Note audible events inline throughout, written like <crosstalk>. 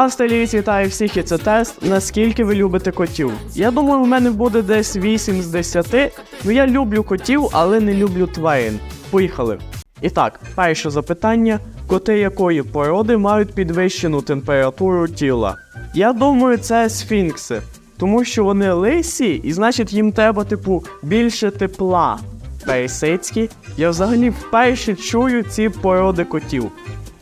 Австралійці вітаю всіх і це тест, наскільки ви любите котів. Я думаю, в мене буде десь 8 з 10. Ну я люблю котів, але не люблю тварин. Поїхали. І так, перше запитання: коти якої породи мають підвищену температуру тіла? Я думаю, це сфінкси, тому що вони лисі, і значить їм треба, типу, більше тепла. Персидські, я взагалі вперше чую ці породи котів.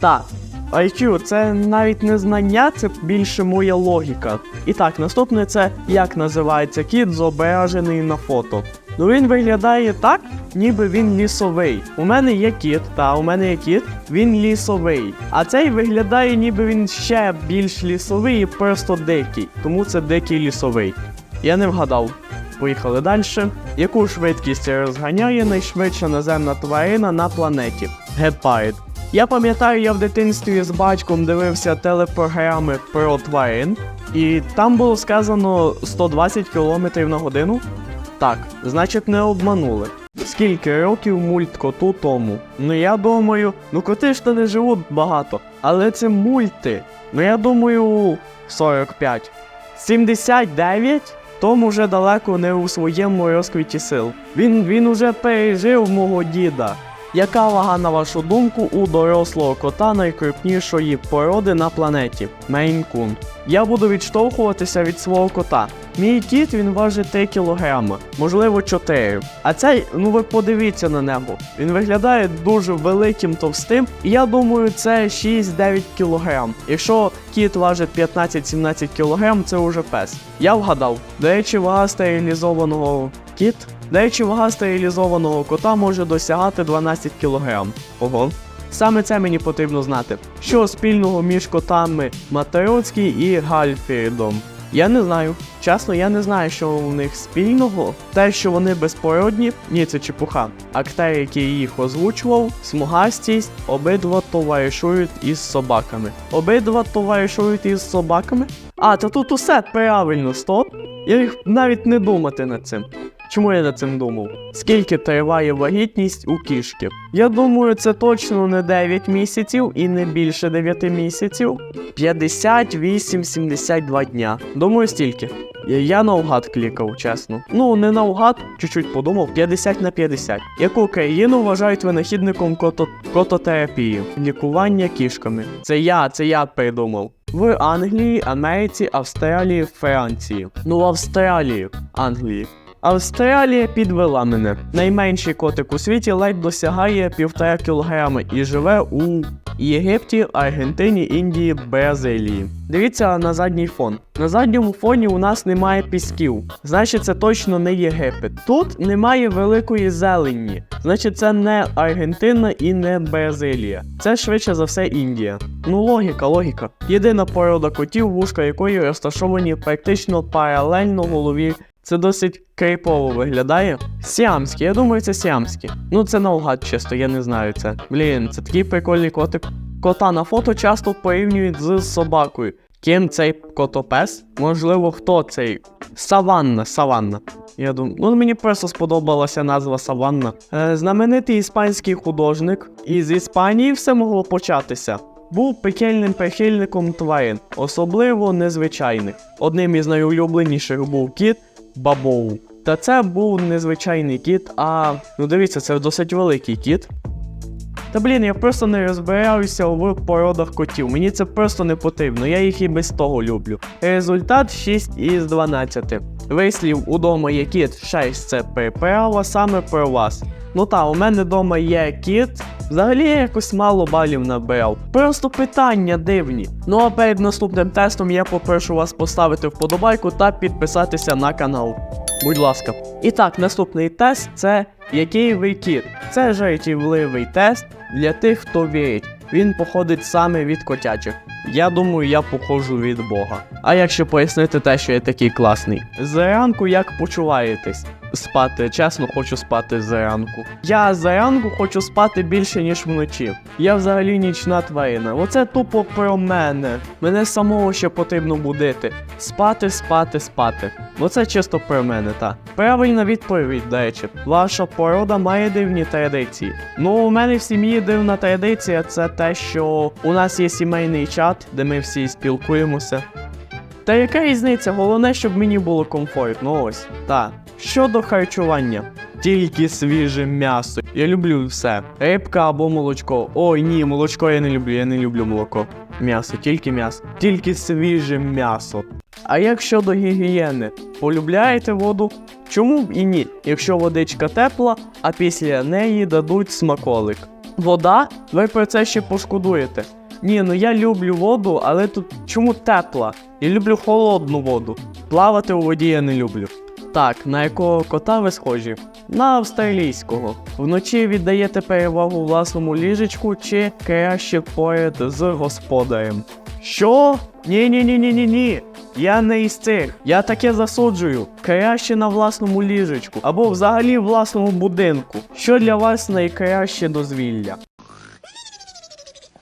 Так, IQ це навіть не знання, це більше моя логіка. І так, наступне це як називається кіт, зображений на фото. Ну він виглядає так, ніби він лісовий. У мене є кіт, та у мене є кіт, він лісовий. А цей виглядає, ніби він ще більш лісовий і просто дикий. Тому це дикий лісовий. Я не вгадав. Поїхали далі. Яку швидкість розганяє найшвидша наземна тварина на планеті? Гепард. Я пам'ятаю, я в дитинстві з батьком дивився телепрограми про тварин, і там було сказано 120 км на годину. Так, значить, не обманули. Скільки років мульт коту тому? Ну я думаю, ну коти ж то не живуть багато, але це мульти. Ну я думаю, 45. 79? Том уже далеко не у своєму розквіті сил. Він, він уже пережив мого діда. Яка вага, на вашу думку, у дорослого кота найкрупнішої породи на планеті? Мейн-кун. Я буду відштовхуватися від свого кота. Мій кіт він важить 3 кілограми, можливо 4. А цей, ну ви подивіться на нього. Він виглядає дуже великим товстим, і я думаю, це 6-9 кілограм. Якщо кіт важить 15-17 кілограм, це вже пес. Я вгадав. До речі, вага стерилізованого кіт. До вага стерилізованого кота може досягати 12 кг. Ого. Саме це мені потрібно знати. Що спільного між котами Матероцький і Гальфірдом? Я не знаю. Чесно, я не знаю, що у них спільного. Те, що вони безпородні, ні, це чепуха. Актер, який їх озвучував, смугастість, обидва товаришують із собаками. Обидва товаришують із собаками? А, та тут усе правильно, стоп. Я їх навіть не думати над цим. Чому я над цим думав? Скільки триває вагітність у кішки? Я думаю, це точно не 9 місяців і не більше 9 місяців. 58-72 дня. Думаю, стільки. Я, наугад клікав, чесно. Ну, не наугад, чуть-чуть подумав, 50 на 50. Яку країну вважають винахідником кото... кототерапії? Лікування кішками. Це я, це я придумав. В Англії, Америці, Австралії, Франції. Ну, в Австралії, Англії. Австралія підвела мене. Найменший котик у світі ледь досягає півтора кілограми і живе у Єгипті, Аргентині, Індії, Бразилії. Дивіться на задній фон. На задньому фоні у нас немає пісків. Значить, це точно не Єгипет. Тут немає великої зелені. Значить, це не Аргентина і не Бразилія. Це швидше за все Індія. Ну, логіка, логіка. Єдина порода котів, вушка якої розташовані практично паралельно голові це досить крейпово виглядає. Сіамські, я думаю, це сіамські. Ну це наугад чисто, я не знаю це. Блін, це такий прикольний котик. Кота на фото часто порівнюють з собакою. Ким цей котопес? Можливо, хто цей? Саванна, Саванна. Я думаю, ну мені просто сподобалася назва Саванна. Е, знаменитий іспанський художник. Із Іспанії все могло початися. Був пекельним прихильником тварин, особливо незвичайних. Одним із найулюбленіших був кіт Бабоу. Та це був незвичайний кіт, а ну дивіться, це досить великий кіт. Та блін, я просто не розбираюся в породах котів. Мені це просто не потрібно, я їх і без того люблю. Результат 6 із 12. Вислів удома є кіт 6 це приправа саме про вас. Ну та, у мене вдома є кіт. Взагалі я якось мало балів набирав. Просто питання дивні. Ну а перед наступним тестом я попрошу вас поставити вподобайку та підписатися на канал. Будь ласка. І так, наступний тест це який ви кіт. Це жартівливий тест для тих, хто вірить. Він походить саме від котячих. Я думаю, я походжу від Бога. А якщо пояснити те, що я такий класний. Зранку як почуваєтесь? спати. Чесно, хочу спати зранку. Я зранку хочу спати більше, ніж вночі. Я взагалі нічна тварина. Оце тупо про мене. Мене самого ще потрібно будити. Спати, спати, спати. Оце чисто про мене, та. Правильна відповідь, до речі. Ваша порода має дивні традиції. Ну, у мене в сім'ї дивна традиція це те, що у нас є сімейний чат, де ми всі спілкуємося. Та яка різниця? Головне, щоб мені було комфортно. Ось. Та. Щодо харчування. Тільки свіже м'ясо. Я люблю все. Рибка або молочко. Ой, ні, молочко я не люблю, я не люблю молоко. М'ясо, тільки м'ясо. Тільки свіже м'ясо. А як щодо гігієни? Полюбляєте воду? Чому б і ні? Якщо водичка тепла, а після неї дадуть смаколик. Вода? Ви про це ще пошкодуєте. Ні, ну я люблю воду, але тут чому тепла? Я люблю холодну воду. Плавати у воді я не люблю. Так, на якого кота ви схожі? На австралійського. Вночі віддаєте перевагу власному ліжечку чи краще поряд з господарем. Що? Ні, ні, ні, ні, ні, ні. Я не із цих. Я таке засуджую. Краще на власному ліжечку або взагалі власному будинку. Що для вас найкраще дозвілля?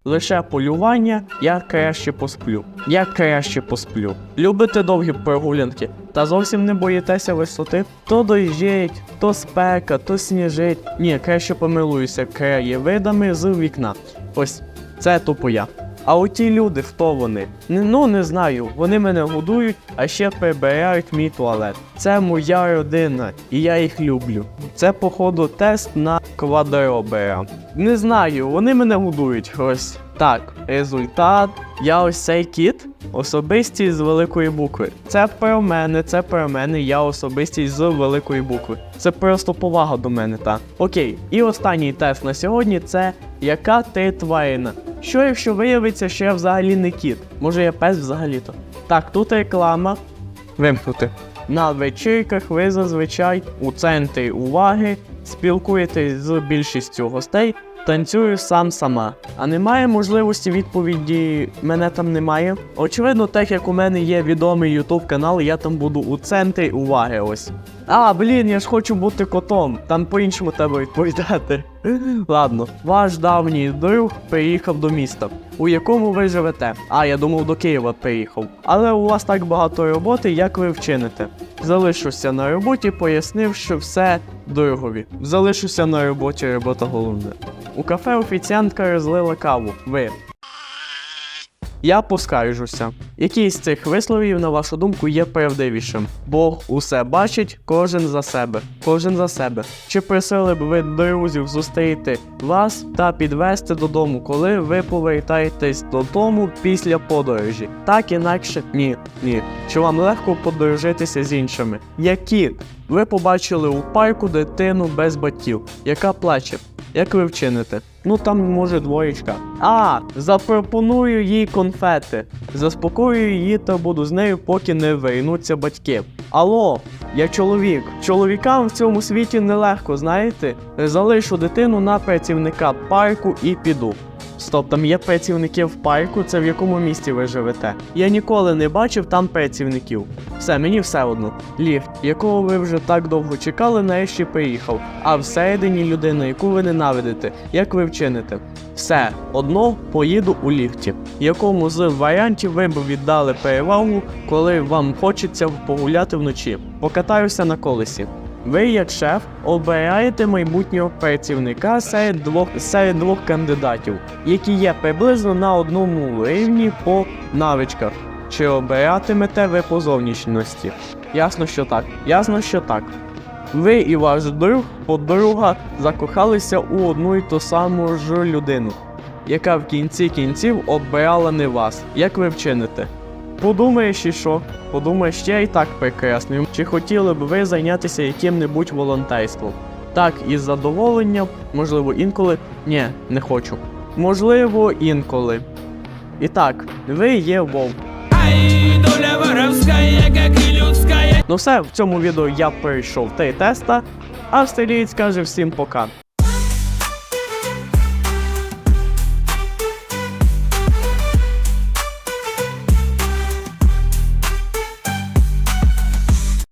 Лише полювання, я краще посплю. Я краще посплю. Любите довгі прогулянки та зовсім не боїтеся висоти? То дощить, то спека, то сніжить. Ні, краще помилуюся краєвидами з вікна. Ось це тупо я. А оті люди, хто вони? Ну не знаю. Вони мене годують, а ще прибирають мій туалет. Це моя родина, і я їх люблю. Це, походу, тест на квадробера. Не знаю, вони мене годують. Ось так. Результат. Я ось цей кіт. Особистість з великої букви. Це про мене, це про мене, я особистість з великої букви. Це просто повага до мене, так. Окей, і останній тест на сьогодні це яка ти тварина. Що якщо виявиться, що я взагалі не кіт? Може я пес взагалі-то? Так, тут реклама. Вимкнути. На вечірках ви зазвичай у центрі уваги спілкуєтесь з більшістю гостей, танцюю сам сама. А немає можливості відповіді мене там немає. Очевидно, так як у мене є відомий YouTube канал, я там буду у центрі уваги ось. А, блін, я ж хочу бути котом. Там по-іншому треба відповідати. <laughs> Ладно, ваш давній друг приїхав до міста, у якому ви живете. А, я думав, до Києва приїхав. Але у вас так багато роботи, як ви вчините. Залишуся на роботі, пояснив, що все другові. Залишуся на роботі, робота головне. У кафе офіціантка розлила каву. Ви. Я поскаржуся. Який з цих висловів, на вашу думку, є правдивішим? Бог усе бачить, кожен за себе. Кожен за себе. Чи просили б ви друзів зустріти вас та підвести додому, коли ви повертаєтесь додому після подорожі? Так інакше ні. Ні. Чи вам легко подружитися з іншими? Як кіт. Ви побачили у парку дитину без батьків, яка плаче. Як ви вчините? Ну там може двоєчка. А, запропоную їй конфети. Заспокоюю її та буду з нею, поки не вийнуться батьки. Алло, я чоловік. Чоловікам в цьому світі нелегко, знаєте? Залишу дитину на працівника парку і піду. Стоп, там є працівники в парку, це в якому місті ви живете? Я ніколи не бачив там працівників. Все, мені все одно. Ліфт, якого ви вже так довго чекали, нарешті приїхав. А всередині людина, яку ви ненавидите, як ви вчините? Все, одно поїду у ліфті, якому з варіантів ви б віддали перевагу, коли вам хочеться погуляти вночі. Покатаюся на колесі. Ви, як шеф, обираєте майбутнього працівника серед двох серед двох кандидатів, які є приблизно на одному рівні по навичках. Чи обиратимете ви по зовнішності? Ясно, що так. Ясно, що так. Ви і ваш друг, подруга закохалися у одну і ту саму ж людину, яка в кінці кінців обирала не вас. Як ви вчините? Подумаєш і що? Подумаєш, ще і так прекрасний. Чи хотіли б ви зайнятися яким-небудь волонтерством? Так, із задоволенням, можливо, інколи. Ні, не хочу. Можливо, інколи. І так, ви є вовк. Доля воровская, как и людская. Ну все, в цьому відео я пройшов три теста. Австралієць каже всім пока.